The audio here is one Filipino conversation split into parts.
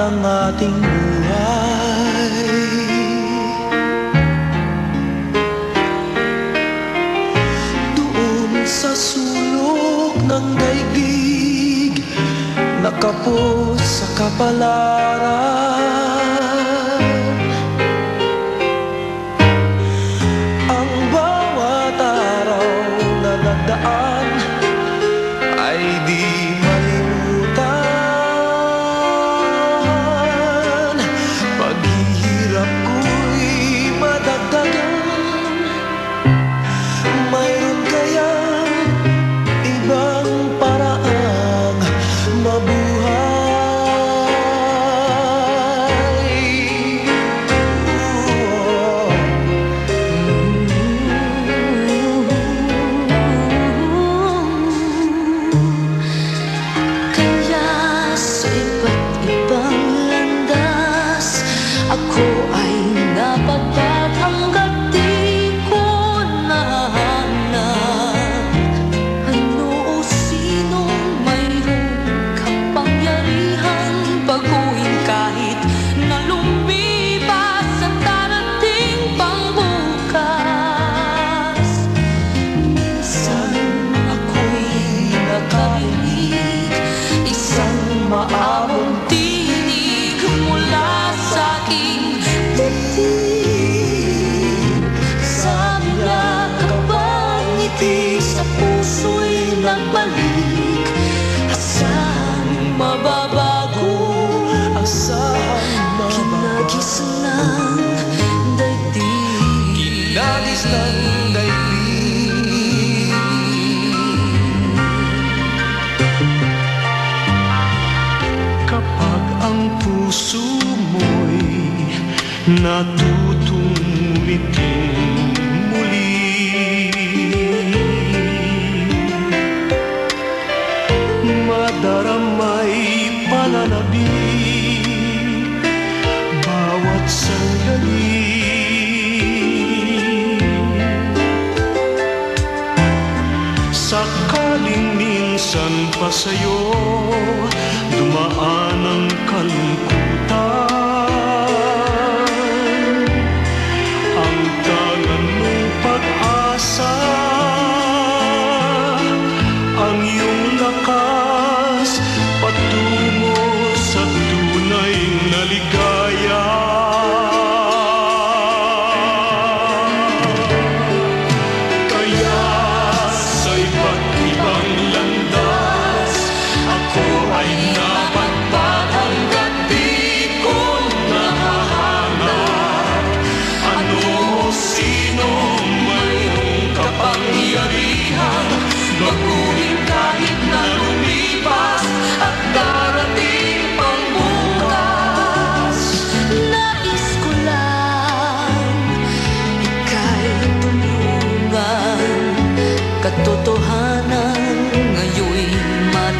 ng ating buhay. Doon sa sulok ng daigdig Nakapos sa kapalaran. nagbalik Asahan mababago? Asahan mababago Kinagis ng daigdig. Kinagis ng daigdig. Kapag ang puso mo'y natutumbitin pa sa'yo Dumaan ang kalungkot.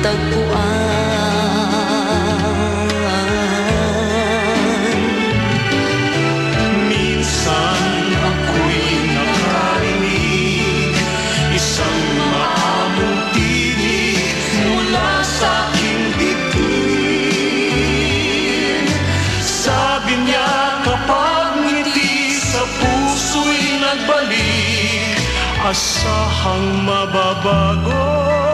tagpuan. Minsan ako'y nakarinig Isang maamong tinig mula sa aking bituin Sabi niya kapag ngiti sa puso'y nagbalik Asahang mababago